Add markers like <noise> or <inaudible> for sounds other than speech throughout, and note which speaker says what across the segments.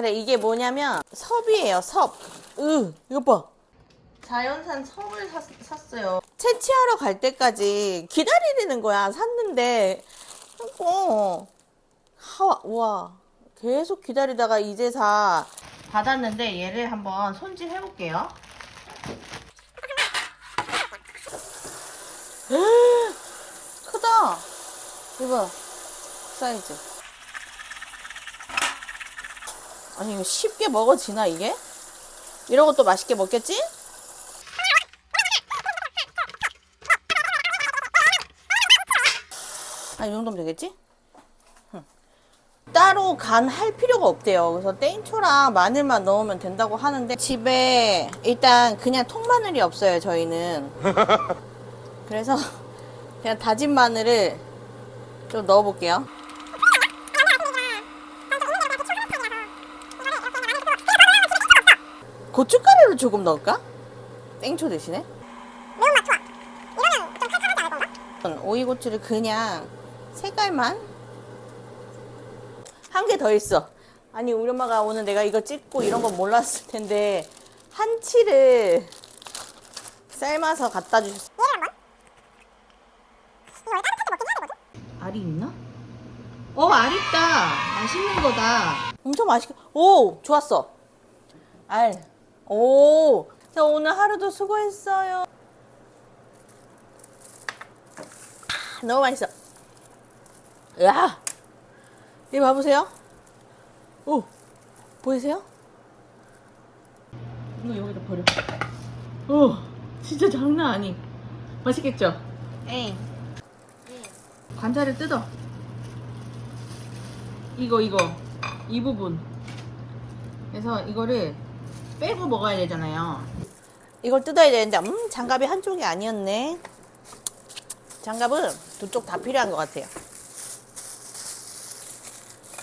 Speaker 1: 그래 이게 뭐냐면 섭이에요 섭. 으 이거 봐. 자연산 섭을 샀, 샀어요. 채취하러 갈 때까지 기다리는 거야. 샀는데 이거 하, 와 계속 기다리다가 이제 사 받았는데 얘를 한번 손질 해볼게요. 크다. 이봐 사이즈. 아니 이거 쉽게 먹어지나 이게? 이런 것도 맛있게 먹겠지? 아, 이 정도면 되겠지? 응. 따로 간 할 필요가 없대요. 그래서 땡초랑 마늘만 넣으면 된다고 하는데 집에 일단 그냥 통마늘이 없어요, 저희는. <laughs> 그래서 그냥 다진 마늘을 좀 넣어볼게요. 고춧가루를 조금 넣을까? 땡초 대신에?
Speaker 2: 매운맛 좋아. 이러면 좀 칼칼하지 않을 건가?
Speaker 1: 오이고추를 그냥 색깔만 한 개 더 있어. 아니 우리 엄마가 오늘 내가 이거 찍고 이런 거 몰랐을 텐데 한치를 삶아서 갖다 주셨어.
Speaker 2: 얘를 한번. 이거 원래 따뜻하게 먹긴 해야 되거든?
Speaker 1: 알이 있나? 어, 알 있다. 맛있는 거다. 엄청 맛있게. 오, 좋았어. 알. 오. 자, 오늘 하루도 수고했어요. 아, 너무 맛있어. 야. 이거 봐보세요. 오. 보이세요? 이거 여기다 버려. 오, 진짜 장난 아니. 맛있겠죠? 응. 관자를 뜯어. 이거 이거 이 부분. 그래서 이거를 빼고 먹어야 되잖아요. 이걸 뜯어야 되는데 음 장갑이 한쪽이 아니었네. 장갑은 두 쪽 다 필요한 것 같아요.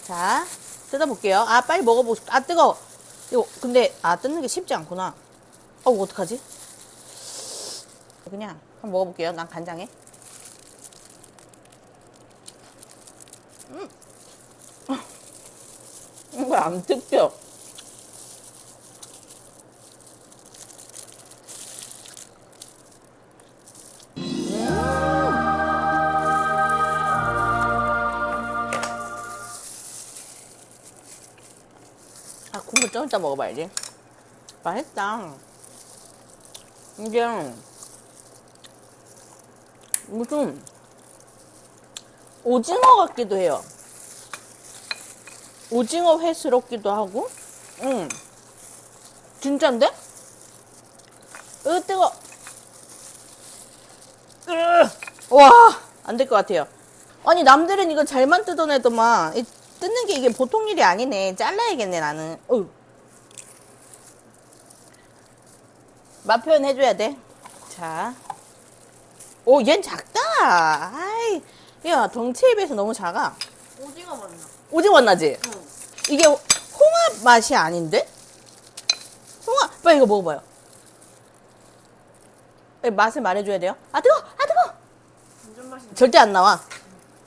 Speaker 1: 자 뜯어볼게요. 아 빨리 먹어보고 싶다. 아 뜨거. 이거 근데 아 뜯는 게 쉽지 않구나. 어 어떡하지? 그냥 한번 먹어볼게요. 난 간장에. 이거 안 뜯겨. 아, 국물 좀 이따 먹어봐야지. 맛있다. 이게 무슨 오징어 같기도 해요. 오징어 회스럽기도 하고, 응. 진짠데? 으, 뜨거. 으, 와, 안 될 것 같아요. 아니, 남들은 이거 잘만 뜯어내더만, 이 뜯는 게 이게 보통 일이 아니네. 잘라야겠네, 나는. 어. 맛 표현 해줘야 돼. 자. 오, 얜 작다. 아이, 야, 덩치에 비해서 너무 작아.
Speaker 3: 오징어 맛나.
Speaker 1: 오징어 나지? 이게 홍합 맛이 아닌데? 홍합, 빨리 이거 먹어봐요. 예, 맛을 말해줘야 돼요. 아, 뜨거! 아, 뜨거! 절대 안 나와.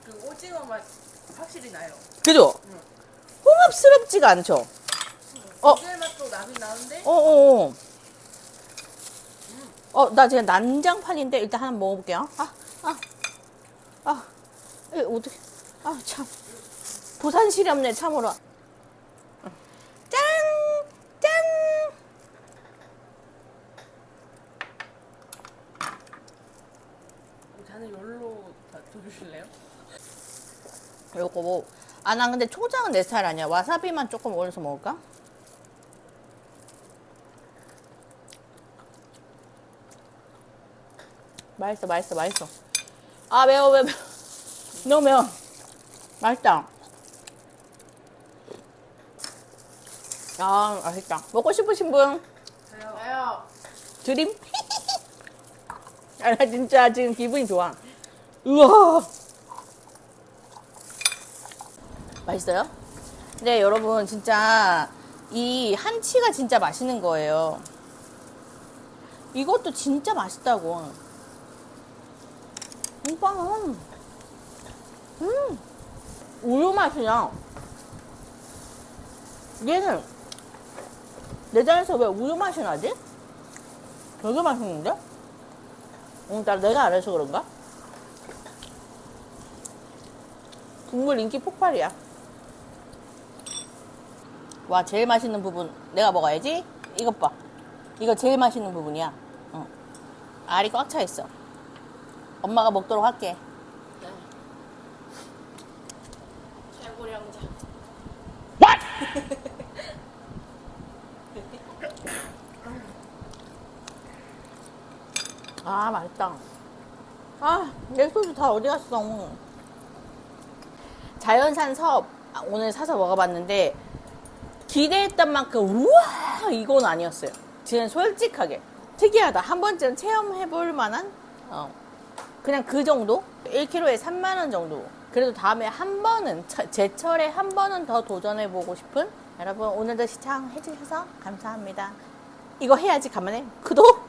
Speaker 3: 그 오징어 맛 확실히 나요.
Speaker 1: 그죠? 홍합스럽지가 않죠? 어,
Speaker 3: 이 맛도 나긴 나는데
Speaker 1: 어, 어, 어. 어, 나 지금 난장판인데 일단 하나 먹어볼게요. 아, 아, 아, 이 어떻게, 아, 참. 부산 시렵네, 참으로. 짠! 짠!
Speaker 3: 자는 열로 다 줘주실래요?
Speaker 1: 요거 뭐, 아, 난 근데 초장은 내 스타일 아니야. 와사비만 조금 올려서 먹을까? 맛있어, 맛있어, 맛있어. 아, 매워, 매워. 너무 매워. 맛있다. 아, 맛있다. 먹고 싶으신 분?
Speaker 3: 저요. 저요.
Speaker 1: 드림? <laughs> 아, 나 진짜 지금 기분이 좋아. 우와! 맛있어요? 네, 여러분, 진짜 이 한치가 진짜 맛있는 거예요. 이것도 진짜 맛있다고. 이빵은, 음, 우유 맛이야. 얘는 내장에서 왜 우유 맛이 나지? 되게 맛있는데? 오늘따라 내가 안 해서 그런가? 국물 인기 폭발이야. 와, 제일 맛있는 부분 내가 먹어야지. 이것 봐. 이거 제일 맛있는 부분이야. 응. 알이 꽉 차 있어. 엄마가 먹도록 할게.
Speaker 3: 최고령자. <laughs>
Speaker 1: 아, 맛있다. 아, 내 소주 다 어디 갔어? 자연산 섭 아, 오늘 사서 먹어봤는데 기대했던 만큼 우와 이건 아니었어요. 지금 솔직하게 특이하다. 한 번쯤 체험해볼 만한 어. 그냥 그 정도? 1kg에 3만 원 정도. 그래도 다음에 한 번은 처- 제철에 한 번은 더 도전해보고 싶은 여러분 오늘도 시청해주셔서 감사합니다. 이거 해야지 가만해. 구독,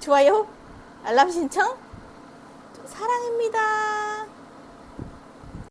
Speaker 1: 좋아요, 알람 신청 사랑입니다.